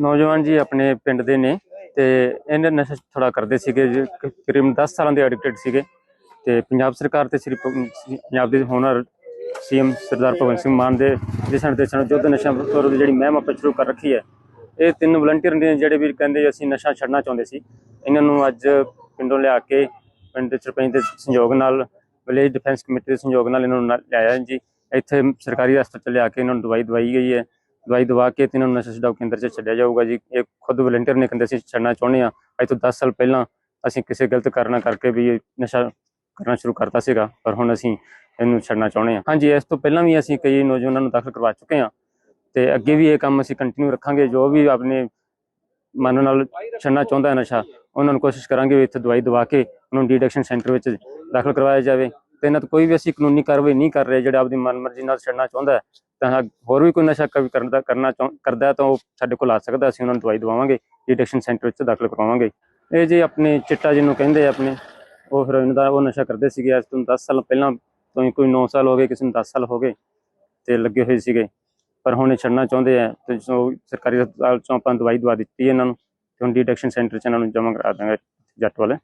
ਨੌਜਵਾਨ ਜੀ ਆਪਣੇ ਪਿੰਡ ਦੇ ਨੇ ਤੇ ਇਹਨੇ ਨਸ਼ਾ ਥੋੜਾ ਕਰਦੇ ਸੀਗੇ ਜੀ, ਕ- 10 ਸਾਲਾਂ ਦੇ ਐਡਿਕਟਡ ਸੀਗੇ ਤੇ ਪੰਜਾਬ ਸਰਕਾਰ ਤੇ ਸ੍ਰੀ ਪੰਜਾਬ ਦੇ ਹੋਨਰ ਸੀਐਮ ਸਰਦਾਰ ਭਗਵੰਤ ਸਿੰਘ ਮਾਨ ਦੇ ਦਿਸ਼ਾ ਨਿਰਦੇਸ਼ਾਂ ਨਾਲ ਯੁੱਧ ਨਸ਼ਾ ਵਿਰੁੱਧ ਜਿਹੜੀ ਮਹਿਮ ਆਪਾਂ ਸ਼ੁਰੂ ਕਰ ਰੱਖੀ ਹੈ ਇਹ ਤਿੰਨ ਵਲੰਟੀਅਰ ਨੇ ਜਿਹੜੇ ਵੀ ਕਹਿੰਦੇ ਅਸੀਂ ਨਸ਼ਾ ਛੱਡਣਾ ਚਾਹੁੰਦੇ ਸੀ। ਇਹਨਾਂ ਨੂੰ ਅੱਜ ਪਿੰਡੋਂ ਲਿਆ ਕੇ ਪਿੰਡ ਦੇ ਸਰਪੰਚ ਦੇ ਸੰਯੋਗ ਨਾਲ ਵਿਲੇਜ ਡਿਫੈਂਸ ਕਮੇਟੀ ਦੇ ਸੰਯੋਗ ਨਾਲ ਇਹਨਾਂ ਨੂੰ ਲਿਆਇਆ ਜੀ। ਇੱਥੇ ਸਰਕਾਰੀ ਹਸਪਤਾਲ ਲਿਆ ਕੇ ਇਹਨਾਂ ਨੂੰ ਦਵਾਈ ਦਵਾਈ ਗਈ ਹੈ। ਦਵਾਈ ਦਵਾ ਕੇ ਤੇ ਇਹਨਾਂ ਨੂੰ ਨਸ਼ਾ ਛਡਾਓ ਕੇਂਦਰ 'ਚ ਛੱਡਿਆ ਜਾਊਗਾ ਜੀ। ਇਹ ਖੁਦ ਵਲੰਟੀਅਰ ਨੇ ਕਹਿੰਦੇ ਅਸੀਂ ਛੱਡਣਾ ਚਾਹੁੰਦੇ ਆ। ਅੱਜ ਤੋਂ 10 ਸਾਲ ਪਹਿਲਾਂ ਅਸੀਂ ਕਿਸੇ ਗਲਤ ਕਾਰਨਾਂ ਕਰਕੇ ਵੀ ਇਹ ਨਸ਼ਾ ਕਰਨਾ ਸ਼ੁਰੂ ਕਰਤਾ ਸੀਗਾ, ਪਰ ਹੁਣ ਅਸੀਂ ਇਹਨੂੰ ਛੱਡਣਾ ਚਾਹੁੰਦੇ ਆ। ਹਾਂਜੀ, ਇਸ ਤੋਂ ਪਹਿਲਾਂ ਵੀ ਅਸੀਂ ਕਈ ਨੌਜਵਾਨਾਂ ਨੂੰ ਦਾਖਲ ਕਰਵਾ ਚੁੱਕੇ ਆ ਤੇ ਅੱਗੇ ਵੀ ਇਹ ਕੰਮ ਅਸੀਂ ਕੰਟੀਨਿਊ ਰੱਖਾਂਗੇ। ਜੋ ਵੀ ਆਪਣੇ ਮਨ ਨਾਲ ਛੱਡਣਾ ਚਾਹੁੰਦਾ ਹੈ ਨਸ਼ਾ, ਉਹਨਾਂ ਨੂੰ ਕੋਸ਼ਿਸ਼ ਕਰਾਂਗੇ ਵੀ ਇੱਥੇ ਦਵਾਈ ਦਵਾ ਕੇ ਉਹਨਾਂ ਨੂੰ ਡੀਡਕਸ਼ਨ ਸੈਂਟਰ ਵਿੱਚ ਦਾਖਲ ਕਰਵਾਇਆ ਜਾਵੇ। ਤੇ ਇਹਨਾਂ ਤੋਂ ਕੋਈ ਵੀ ਅਸੀਂ ਕਾਨੂੰਨੀ ਕਾਰਵਾਈ ਨਹੀਂ ਕਰ ਰਹੇ ਜਿਹੜਾ ਆਪਦੀ ਮਨਮਰਜ਼ੀ ਨਾਲ ਛੱਡਣਾ ਚਾਹੁੰਦਾ ਹੈ। ਤਾਂ ਹੋਰ ਵੀ ਕੋਈ ਨਸ਼ਾ ਕਵੀ ਕਰਦਾ, ਕਰਨਾ ਚਾਹੁੰ- ਕਰਦਾ ਤਾਂ ਉਹ ਸਾਡੇ ਕੋਲ ਆ ਸਕਦਾ, ਅਸੀਂ ਉਹਨਾਂ ਨੂੰ ਦਵਾਈ ਦਵਾਵਾਂਗੇ ਡਿਟੈਕਸ਼ਨ ਸੈਂਟਰ ਵਿੱਚ ਦਾਖਲ ਕਰਵਾਵਾਂਗੇ। ਇਹ ਜੀ ਆਪਣੇ ਚਿੱਟਾ ਜਿਹਨੂੰ ਕਹਿੰਦੇ ਆ ਆਪਣੇ, ਉਹ ਹੀਰੋਇਨ ਦਾ ਉਹ ਨਸ਼ਾ ਕਰਦੇ ਸੀਗੇ, ਅੱਜ ਤੋਂ 10 ਸਾਲ ਪਹਿਲਾਂ ਤੋਂ ਹੀ, ਕੋਈ 9 ਸਾਲ ਹੋ ਗਏ, ਕਿਸੇ ਨੂੰ 10 ਸਾਲ ਹੋ ਗਏ, ਤੇ ਲੱਗੇ ਹੋਏ ਸੀਗੇ। ਪਰ ਹੁਣ ਇਹ ਛੱਡਣਾ ਚਾਹੁੰਦੇ ਆ, ਤੇ ਜੋ ਸਰਕਾਰੀ ਹਸਪਤਾਲ ਚੋਂ ਆਪਾਂ ਦਵਾਈ ਦਵਾ ਦਿੱਤੀ ਇਹਨਾਂ ਨੂੰ, ਤੇ ਹੁਣ ਡਿਟੈਕਸ਼ਨ ਸੈਂਟਰ ਚ ਇਹਨਾਂ ਨੂੰ ਜਮ੍ਹਾਂ ਕਰਾ ਦਾਂਗੇ, ਜੱਟ ਵਾਲੇ।